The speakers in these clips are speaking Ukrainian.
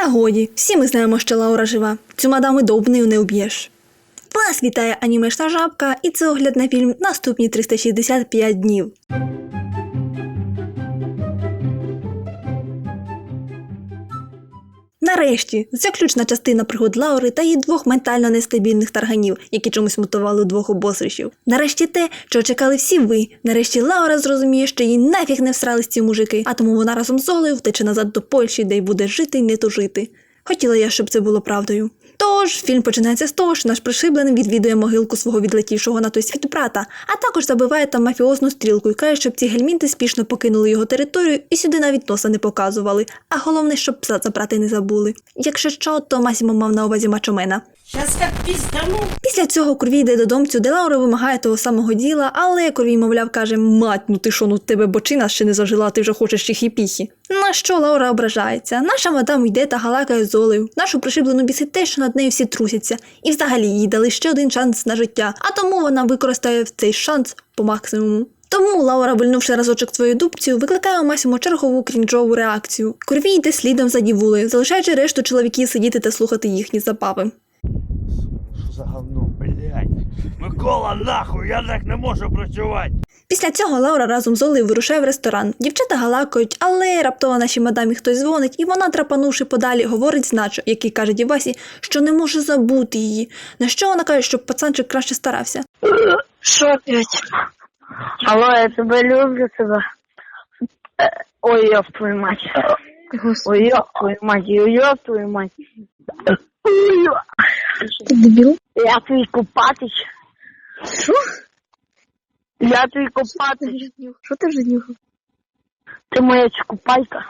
Та годі, всі ми знаємо, що Лаура жива. Цю мадам і довбнею не уб'єш. Вас вітає анімешна жабка, і це огляд на фільм Наступні 365 днів. Нарешті, заключна частина пригод Лаури та її двох ментально нестабільних тарганів, які чомусь мутували двох обосрішів. Нарешті те, що чекали всі ви. Нарешті Лаура зрозуміє, що їй нафіг не всрались ці мужики, а тому вона разом з Олею втече назад до Польщі, де й буде жити й не тужити. Хотіла я, щоб це було правдою. Тож фільм починається з того, що наш пришиблений відвідує могилку свого відлетівшого на той світ брата, а також забиває там мафіозну стрілку і каже, щоб ці гельмінти спішно покинули його територію і сюди навіть носа не показували. А головне, щоб пса забрати не забули. Якщо що, то Масімо мав на увазі мачомена. Сейчас как пиздану. Після цього Курвій йде додомцю, де Лаура вимагає того самого діла, але Курвій, мовляв, каже: Мать, ну ти що, ну тебе бочина ще не зажила, ти вже хочеш чихі-піхі. На що Лаура ображається? Наша мадам йде та галакає з Олею. Нашу пришиблену бісить те, що над нею всі трусяться. І взагалі їй дали ще один шанс на життя, а тому вона використає цей шанс по максимуму. Тому Лаура, вильнувши разочок свою дубцю, викликає у Масімо чергову крінжову реакцію. Курвій йде слідом за дівулею, залишаючи решту чоловіків сидіти та слухати їхні забави. Що за говно, блядь? Микола, нахуй, я так не можу працювати. Після цього Лаура разом з Олею вирушає в ресторан. Дівчата галакають, але раптово нашій мадамі хтось дзвонить, і вона, трапанувши подалі, говорить з Начо, який каже Дівасі, що не може забути її. На що вона каже, щоб пацанчик краще старався. Що опять? Алло, я тебе люблю тебе. Е, Ой, ёб твою мать. Ой, ёб твою мать, ой, ёб твою мать. Ой, ёб. Ти дебіл? Я твій купатич. Що? Я твій купатич. Що ти вже нюхав? Ти моя купайка.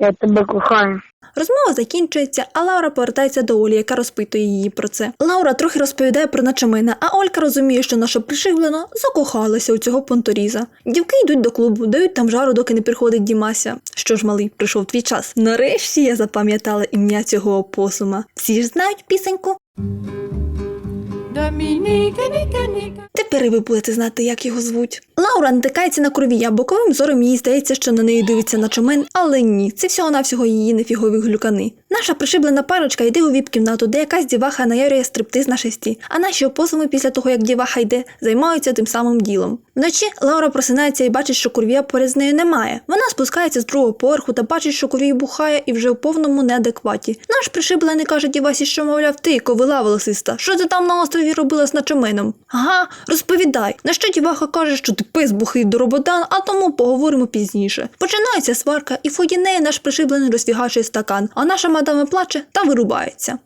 Я тебе кохаю. Розмова закінчується, а Лаура повертається до Олі, яка розпитує її про це. Лаура трохи розповідає про начамина, а Олька розуміє, що наша пришивлена закохалася у цього понторіза. Дівки йдуть до клубу, дають там жару, доки не приходить Дімася. Що ж, малий, прийшов твій час. Нарешті я запам'ятала ім'я цього опосума. Всі ж знають пісеньку. Доминика, Ника, Ника. Тепер будете знати, як його звуть. Лаура натикається на кровія, боковим зором їй здається, що на неї дивиться на начомен, але ні, це всього-навсього її нефігові глюкани. Наша пришиблена парочка йде у віп-кімнату, де якась діваха наярює стриптиз на шесті, а наші опосуми після того, як діваха йде, займаються тим самим ділом. Вночі Лаура просинається і бачить, що курвія поряд з нею немає. Вона спускається з другого поверху та бачить, що курвій бухає і вже у повному неадекваті. Наш пришиблений каже дівасі, що мовляв, ти ковила волосиста. Що ти там на острові робила з начоменом? Ага, розповідай. На що діваха каже, що ти пис до роботан, а тому поговоримо пізніше. Починається сварка, і в неї наш пришиблений розфігачує стакан, а наша мадама плаче та вирубається.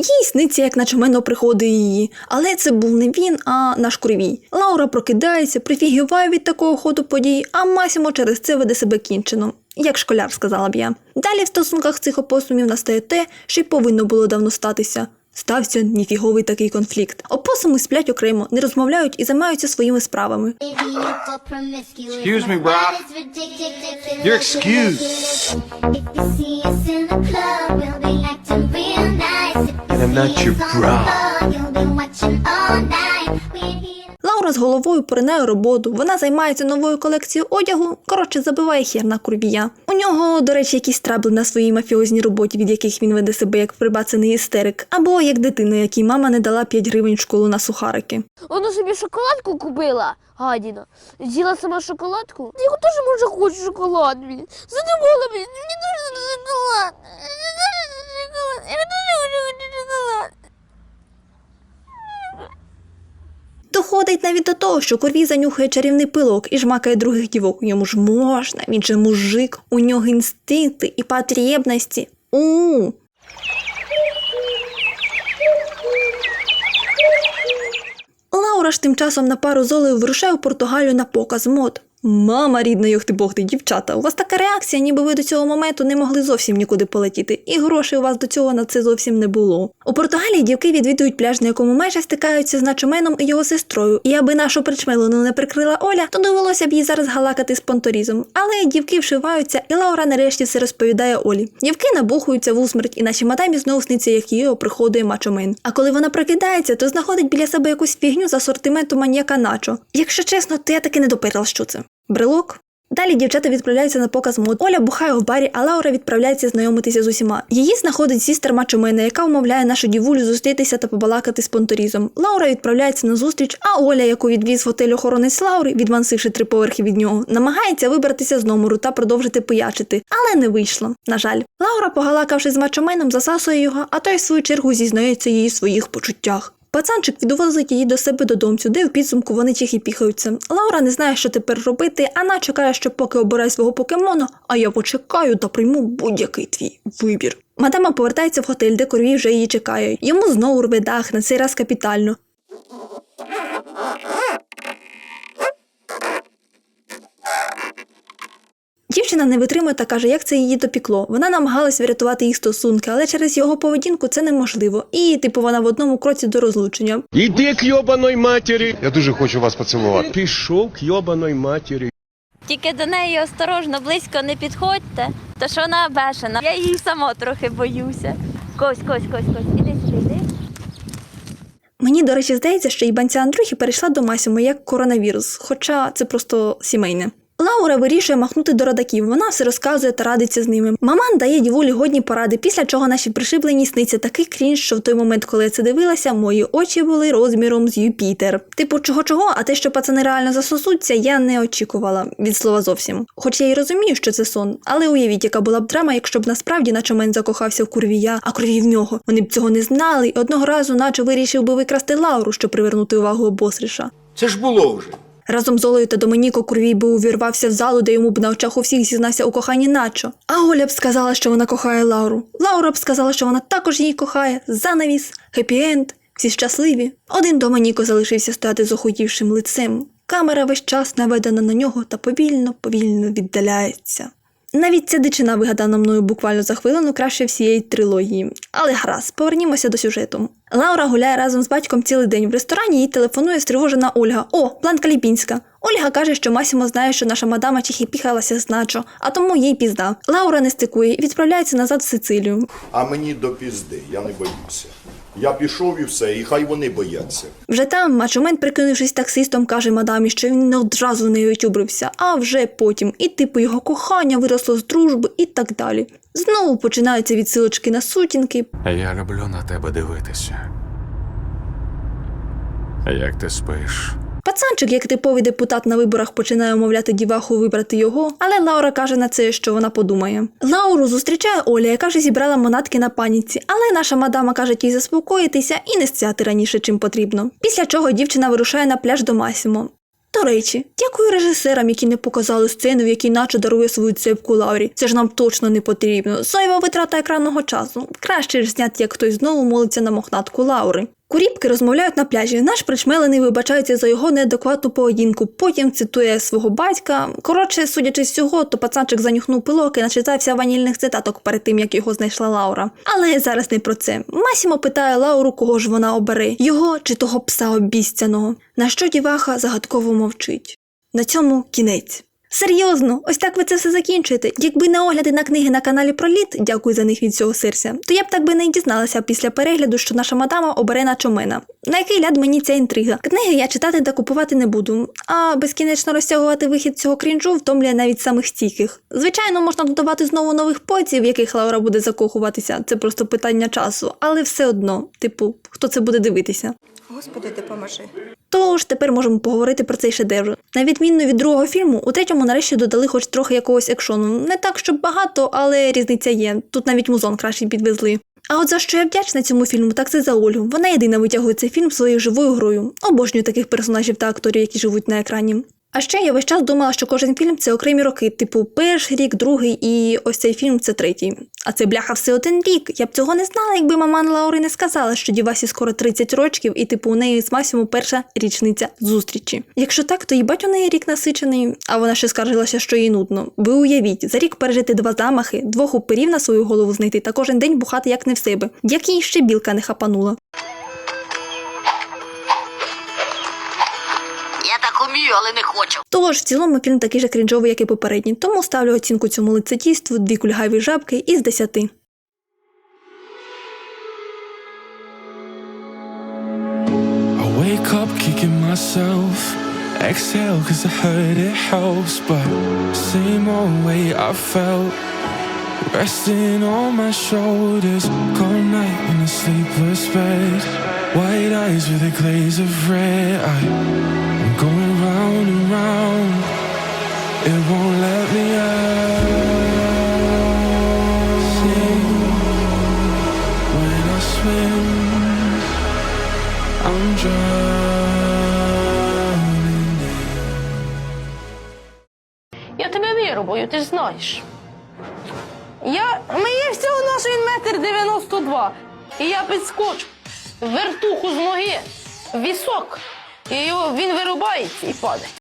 Їй сниться, як начменно приходить її, але це був не він, а наш курвій. Лаура прокидається, прифігіває від такого ходу подій, а Масімо через це веде себе кінчено. Як школяр, сказала б я. Далі в стосунках цих опосумів настає те, що й повинно було давно статися. Стався ніфіговий такий конфлікт. Опосуми сплять окремо, не розмовляють і займаються своїми справами. Excuse me, bro. You're excused. Your bro. Лаура з головою поринає роботу, вона займається новою колекцією одягу, коротше, забиває хер на курвія. У нього, до речі, якісь трабли на своїй мафіозній роботі, від яких він веде себе як прибацаний істерик, або як дитина, якій мама не дала 5 гривень в школу на сухарики. Вона собі шоколадку купила, гадіна. З'їла сама шоколадку. Я теж може хочу шоколад. Задумала. Мені дуже шоколад. Я дуже хочу шоколад. Доходить навіть до того, що Курвій занюхає чарівний пилок і жмакає других дівок. Йому ж можна, він же мужик, у нього інстинкти і потрібності. У. Лаура ж тим часом на пару з вирушає в Португалію на показ мод. Мама рідна, йох ти бог ти, дівчата, у вас така реакція, ніби ви до цього моменту не могли зовсім нікуди полетіти, і грошей у вас до цього на це зовсім не було. У Португалії дівки відвідують пляж, на якому майже стикаються з начоменом і його сестрою. І аби нашу причмелену не прикрила Оля, то довелося б їй зараз галакати з понторізом. Але дівки вшиваються, і Лаура нарешті все розповідає Олі. Дівки набухуються в усмерть, і нашій мадамі знову сниться, як її оприходує мачомен. А коли вона прокидається, то знаходить біля себе якусь фігню з асортименту маньяка начо. Якщо чесно, то я таки не допирала, що це. Брелок. Далі дівчата відправляються на показ мод. Оля бухає в барі, а Лаура відправляється знайомитися з усіма. Її знаходить сістер Мачомена, яка умовляє нашу дівулю зустрітися та побалакати з понторізом. Лаура відправляється на зустріч, а Оля, яку відвіз в готель охоронець Лаури, відмансивши три поверхи від нього, намагається вибратися з номеру та продовжити пиячити, але не вийшло. На жаль, Лаура, погалакавши з мачоменом, засасує його, а той в свою чергу зізнається їй в своїх почуттях. Пацанчик відвозить її до себе додомцю, де в підсумку вони чихі піхаються. Лаура не знає, що тепер робити, а наче чекає, що поки обирає свого покемона, а я почекаю та прийму будь-який твій вибір. Мадама повертається в готель, де корві вже її чекає. Йому знову рве дах, на цей раз капітально. Дівчина не витримує та каже, як це її допікло. Вона намагалась врятувати їх стосунки, але через його поведінку це неможливо. І, типу, вона в одному кроці до розлучення. Іди к йобаної матері. Я дуже хочу вас поцілувати. Пішов к йобаної матері. Тільки до неї осторожно, близько не підходьте, то що вона бешена. Я її сама трохи боюся. Кось, кось, кось, кось, іди сюди, йди. Мені, до речі, здається, що ібанця Андрюхи перейшла до Масімо як коронавірус, хоча це просто сімейне. Лаура вирішує махнути до родаків. Вона все розказує та радиться з ними. Маман дає дівулі годні поради, після чого наші пришиблені сниться такий крінж, що в той момент, коли я це дивилася, мої очі були розміром з Юпітер. Типу, чого чого, а те, що пацани реально засосуться, я не очікувала від слова зовсім. Хоч я й розумію, що це сон, але уявіть, яка була б драма, якщо б насправді наче мен закохався в курвія, а курвій в нього. Вони б цього не знали, і одного разу, наче вирішив би викрасти Лауру, щоб привернути увагу обосриша. Це ж було вже. Разом з Олею та Домініко Курвій би увірвався в залу, де йому б на очах у всіх зізнався у коханні начо. А Оля б сказала, що вона кохає Лауру. Лаура б сказала, що вона також її кохає. Занавіс, хеппі-енд, всі щасливі. Один Домініко залишився стояти з охудівшим лицем. Камера весь час наведена на нього та повільно, повільно віддаляється. Навіть ця дичина, вигадана мною буквально за хвилину, краще всієї трилогії. Але гаразд, повернімося до сюжету. Лаура гуляє разом з батьком цілий день в ресторані, їй телефонує стривожена Ольга. О, Бланка Ліпінська. Ольга каже, що Масімо знає, що наша мадама чихіпіхалася з начо, а тому їй пізда. Лаура не стикує і відправляється назад в Сицилію. А мені до пізди, я не боюся. Я пішов і все, і хай вони бояться. Вже там Мачумен, прикинувшись таксистом, каже мадамі, що він не одразу не неї а вже потім. І типу його кохання виросло з дружби і так далі. Знову починаються відсилочки на сутінки, Я люблю на тебе дивитися. Як ти спиш? Пацанчик, як типовий депутат на виборах, починає умовляти діваху вибрати його, але Лаура каже на це, що вона подумає. Лауру зустрічає Оля, яка вже зібрала манатки на паніці, але наша мадама каже їй заспокоїтися і не стяти раніше, чим потрібно. Після чого дівчина вирушає на пляж до Масімо. До речі, дякую режисерам, які не показали сцену, в якій наче дарує свою цепку Лаурі. Це ж нам точно не потрібно. Зайва витрата екранного часу. Краще ж зняти, як хтось знову молиться на мохнатку Лаури. Куріпки розмовляють на пляжі. Наш причмелений вибачається за його неадекватну поведінку. Потім цитує свого батька. Коротше, судячи з цього, то пацанчик занюхнув пилок і начитався ванільних цитаток перед тим, як його знайшла Лаура. Але зараз не про це. Масімо питає Лауру, кого ж вона обере: його чи того пса обіцяного. На що діваха загадково мовчить. На цьому кінець. Серйозно, ось так ви це все закінчуєте. Якби не огляди на книги на каналі Проліт, дякую за них від цього серця, то я б так би не дізналася після перегляду, що наша мадама обере на чомена. На який ляд мені ця інтрига? Книги я читати та купувати не буду, а безкінечно розтягувати вихід цього крінжу втомлює навіть самих стійких. Звичайно, можна додавати знову нових поців, в яких Лаура буде закохуватися. Це просто питання часу, але все одно, типу, хто це буде дивитися. Господи, допоможи. Тож тепер можемо поговорити про цей шедевр. На відміну від другого фільму, у третьому нарешті додали хоч трохи якогось екшону. Не так, щоб багато, але різниця є. Тут навіть музон краще підвезли. А от за що я вдячна цьому фільму, так це за Олю. Вона єдина витягує цей фільм своєю живою грою. Обожнюю таких персонажів та акторів, які живуть на екрані. А ще я весь час думала, що кожен фільм це окремі роки, типу перший рік, другий, і ось цей фільм це третій. А це бляха все один рік. Я б цього не знала, якби мама Лаури не сказала, що Дівасі скоро 30 років, і типу у неї з Масіму перша річниця зустрічі. Якщо так, то їбать у неї рік насичений, а вона ще скаржилася, що їй нудно. Ви уявіть, за рік пережити два замахи, двох уперів на свою голову знайти та кожен день бухати як не в себе. Як їй ще білка не хапанула. Я так умію, але не хочу. Тож, в цілому фільм такий же крінжовий, як і попередній, тому ставлю оцінку цьому лицетійству дві кульгаві жабки із десяти. Wake up kicking myself. Exhale, cause I heard it helps. But same old way I felt. Resting on my shoulders. Cold night in a sleepless bed. White eyes with a glaze of red. I, round and round. It Я тебе вирубаю, ти знаєш. Я. Мені всього наш він метр дев'яносто два. І я підскочу. Вертуху з ноги. Вісок. І його, він вирубається і падає.